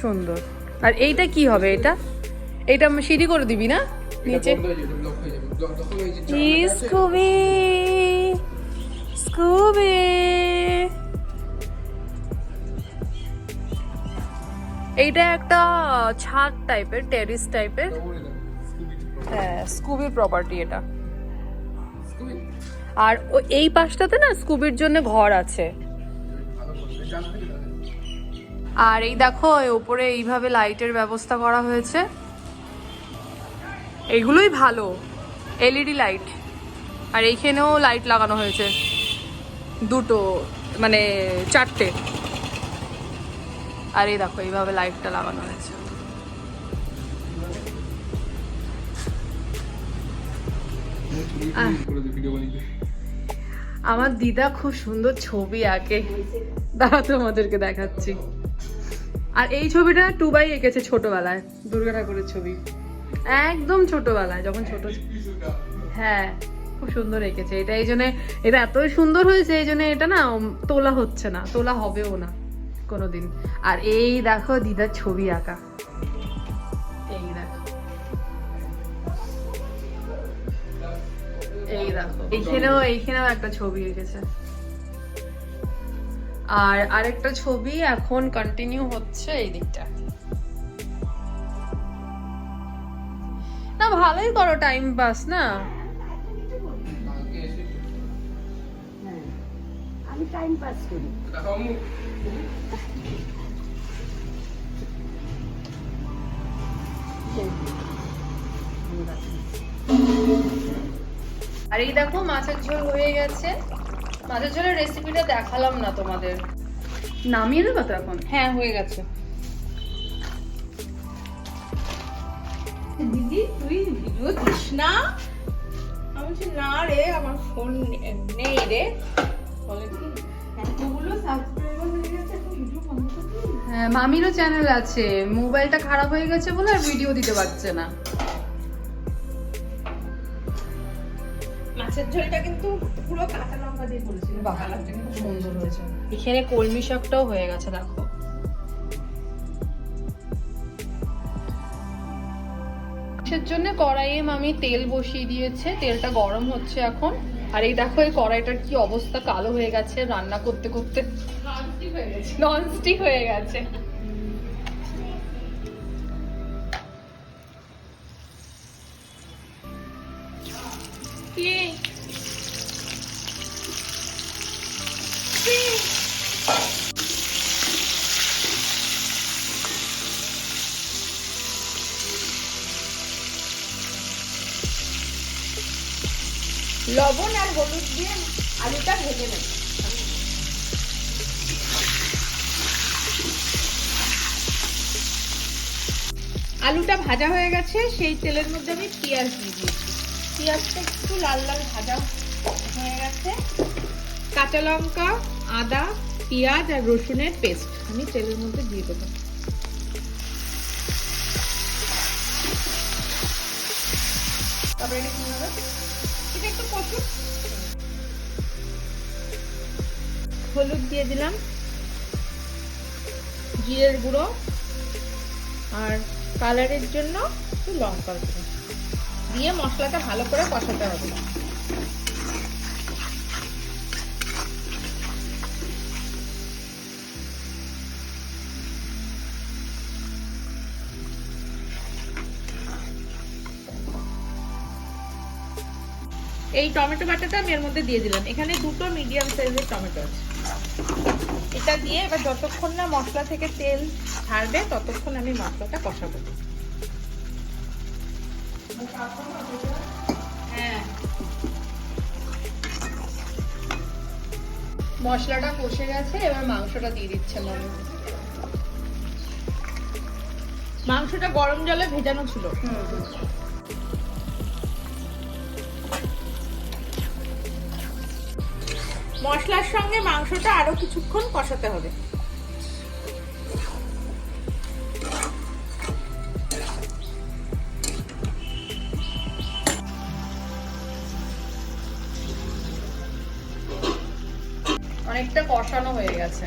সুন্দর। আর এইটা কি হবে এটা? এটা সিঁড়ি করে দিবি না? নিচে? স্কুবি। স্কুবি। এইটা একটা ছাদ টাইপের টেরিস টাইপের। হ্যাঁ স্কুবির প্রপার্টি এটা। আর এই পাশটাতে না স্কুবির জন্য ঘর আছে। আর এই দেখো এ উপরে এইভাবে লাইটের ব্যবস্থা করা হয়েছে। এইগুলোই ভালো, এলইডি লাইট। আর এইখানেও লাইট লাগানো হয়েছে, দুটো মানে চারটে। আর এই দেখো, এইভাবে লাইটটা লাগানো হয়েছে। আমার দিদা খুব সুন্দর ছবি আঁকে। দাঁড়া তোমাদেরকে দেখাচ্ছি। আর এই ছবিটা টু বাই এঁকেছে ছোটবেলায়, দুর্গা ঠাকুরের ছবি। একদম ছোটবেলায়, যখন ছোট হ্যাঁ খুব সুন্দর এঁকেছে। এটা এই জন্য, এটা এত সুন্দর হয়েছে, এই জন্য এটা না তোলা হচ্ছে না, তোলা হবেও না কোনোদিন। আর এই দেখো দিদার ছবি আঁকা। এই দেখো। এই দেখো। এইখানেও এইখানেও একটা ছবি এঁকেছে। আর আরেকটা ছবি এখন কন্টিনিউ হচ্ছে এই দিকটা। না ভালোই করো টাইম পাস না? আমি টাইম পাস করি। আর এই দেখো মাছের ঝোল হয়ে গেছে। মাছের ঝোলের রেসিপিটা দেখালাম না তোমাদের। নামিয়ে দেবো তো এখন? হ্যাঁ হয়ে গেছে। দিদি তুই ভিডিও দিস না? আমি বলছি না রে আমার ফোন নেই রে। বলে কি এতগুলো সাবস্ক্রাইবার হয়ে গেছে হ্যাঁ মামিরও চ্যানেল আছে। মোবাইলটা খারাপ হয়ে গেছে বলে আর ভিডিও দিতে পারছে না। মাছের ঝোলটা কিন্তু পুরো কাঁচা লঙ্কা দিয়ে করেছিল। কালারটা কিন্তু সুন্দর হয়েছে। এখানে কলমি শাকটাও হয়ে গেছে দেখো। মাছের জন্য কড়াইয়ে মামি তেল বসিয়ে দিয়েছে তেলটা গরম হচ্ছে এখন। আর এই দেখো এই কড়াইটার কি অবস্থা কালো হয়ে গেছে রান্না করতে করতে। ননস্টিক হয়ে গেছে। লবণ আর হলুদ দিয়ে আলুটা ভেজে নেব। আলুটা ভাজা হয়ে গেছে, সেই তেলের মধ্যে আমি পেঁয়াজ দিয়ে দিয়েছি পেঁয়াজটা একটু লাল লাল ভাজা হয়ে গেছে। কাঁচা লঙ্কা, আদা, পেঁয়াজ আর রসুনের পেস্ট আমি তেলের মধ্যে দিয়ে দেবো। তারপরে কি হবে হলুদ দিয়ে দিলাম। জিরের গুঁড়ো। আর কালারের জন্য একটু লঙ্কার গুঁড়ো। দিয়ে মশলাটা ভালো করে কষাতে হবে। এই টমেটো বাটাটা আমি এর মধ্যে দিয়ে দিলাম। এখানে দুটো মিডিয়াম সাইজের টমেটো আছে। এটা দিয়ে এবার যতক্ষণ না মশলা থেকে তেল ছাড়বে ততক্ষণ আমি মশলাটা কষাবো। মশলাটা কষে গেছে এবার মাংসটা দিয়ে দিচ্ছে মামি মাংসটা গরম জলে ভেজানো ছিল। মশলার সঙ্গে মাংসটা আরও কিছুক্ষণ কষাতে হবে। অনেকটা কষানো হয়ে গেছে।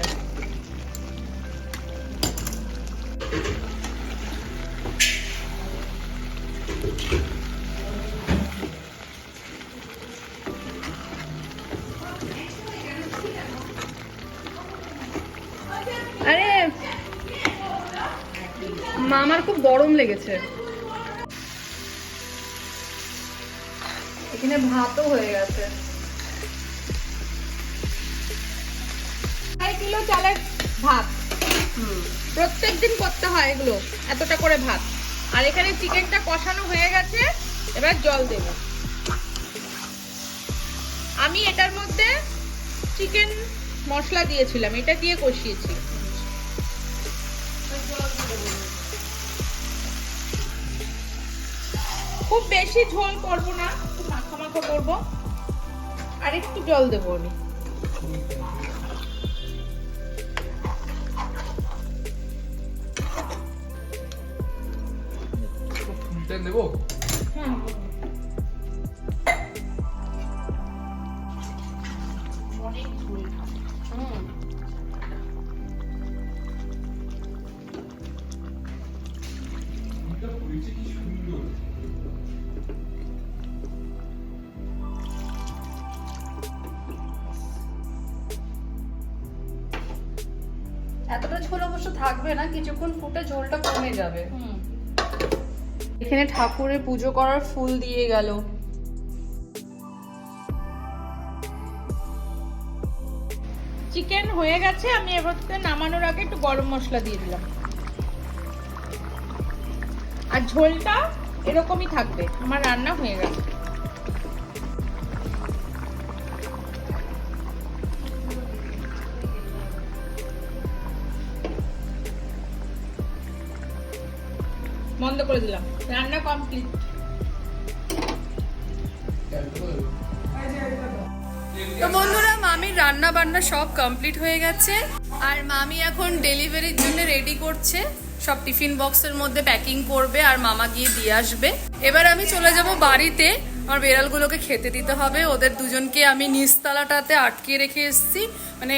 আরে মা আমার খুব গরম লেগেছে। এখানে ভাতও হয়ে গেছে। কিলো চালের ভাত। প্রত্যেকদিন করতে হয় এগুলো, এতটা করে ভাত। আর এখানে চিকেনটা কষানো হয়ে গেছে, এবার জল দেব। আমি এটার মধ্যে চিকেন মশলা দিয়েছিলাম, এটা দিয়ে কষিয়েছি। খুব বেশি ঝোল করব না, একটু মাখা মাখা করব, আর একটু জল দেবো আমি। তেল সুন্দর এতটা ঝোল অবশ্য থাকবে না কিছুক্ষণ ফুটে ঝোলটা কমে যাবে। এখানে ঠাকুরের পুজো করার ফুল দিয়ে গেল। চিকেন হয়ে গেছে, আমি এবার নামানোর আগে একটু গরম মশলা দিয়ে দিলাম। আর ঝোলটা এরকমই থাকবে, আমার রান্না হয়ে গেছে। বন্ধ করে দিলাম। রান্না কমপ্লিট তো বন্ধুরা, মামির রান্না বান্না সব কমপ্লিট হয়ে গেছে। আর মামি এখন ডেলিভারির জন্য রেডি করছে। সব টিফিন বক্সের মধ্যে প্যাকিং করবে আর মামা গিয়ে দিয়ে আসবে। এবার আমি চলে যাব বাড়িতে। আমার বেড়ালগুলোকে খেতে দিতে হবে। ওদের দুজনকে আমি নিচতলাটাতে আটকে রেখে এসেছি। মানে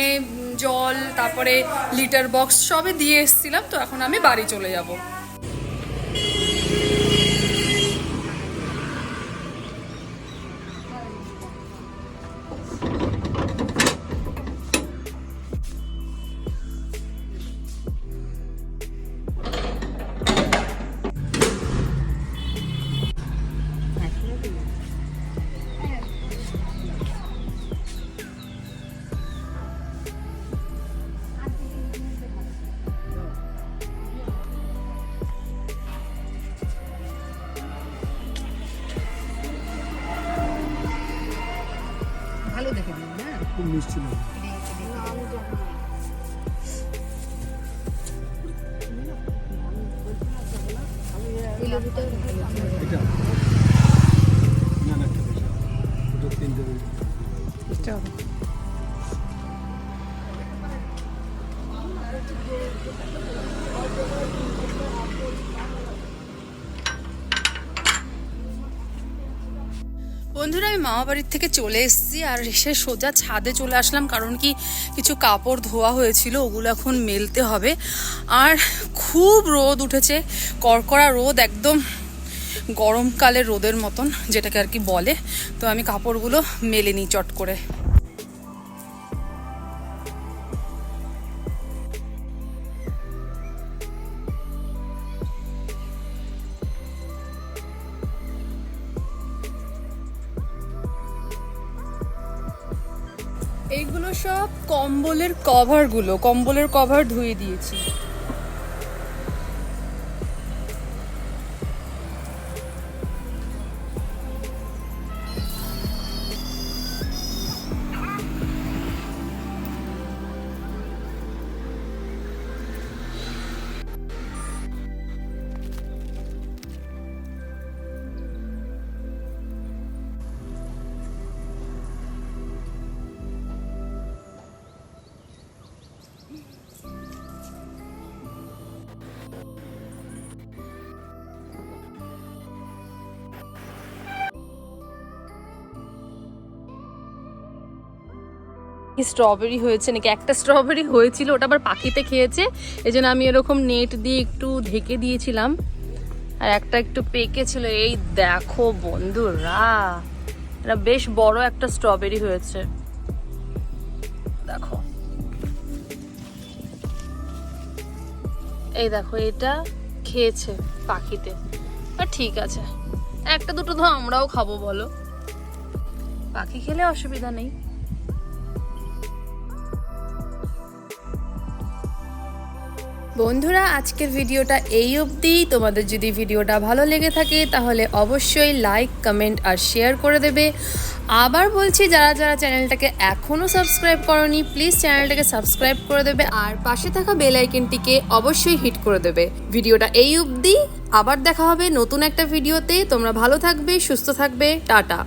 জল, তারপরে লিটার বক্স সবে দিয়ে এসেছিলাম। তো এখন আমি বাড়ি চলে যাব। খুব মিষ্টি লাগে বন্ধুরা, আমি মামা বাড়ির থেকে চলে এসেছি আর এসে সোজা ছাদে চলে আসলাম, কারণ কি কিছু কাপড় ধোয়া হয়েছিল, ওগুলো এখন মেলতে হবে। আর খুব রোদ উঠেছে, কড়কড়া রোদ, একদম গরমকালের রোদের মতন, যেটাকে আর কি বলে। তো আমি কাপড়গুলো মেলে নিই চট করে। এইগুলো সব কম্বলের কভারগুলো কম্বলের কভার ধুয়ে দিয়েছি। স্ট্রবেরি হয়েছে নাকি? একটা স্ট্রবেরি হয়েছিল, ওটা আবার পাখিতে খেয়েছে। এই জন্য আমি এরকম নেট দিয়ে একটু ঢেকে দিয়েছিলাম। আর একটা একটু পেকে ছিল এই দেখো বন্ধুরা, এটা বেশ বড় একটা স্ট্রবেরি হয়েছে। দেখো। এই দেখো, এটা খেয়েছে পাখিতে। ঠিক আছে, একটা দুটো তো আমরাও খাব বলো। পাখি খেলে অসুবিধা নেই। বন্ধুরা, আজকের ভিডিওটা এই অবধি। তোমাদের যদি ভিডিওটা ভালো লেগে থাকে, তাহলে অবশ্যই লাইক কমেন্ট আর শেয়ার করে দেবে। আবার বলছি, যারা যারা চ্যানেলটাকে এখনও সাবস্ক্রাইব করনি প্লিজ চ্যানেলটাকে সাবস্ক্রাইব করে দেবে আর পাশে থাকা বেল আইকনটিকে অবশ্যই হিট করে দেবে। ভিডিওটা এই অবধি। আবার দেখা হবে নতুন একটা ভিডিওতে। তোমরা ভালো থাকবে, সুস্থ থাকবে। টাটা।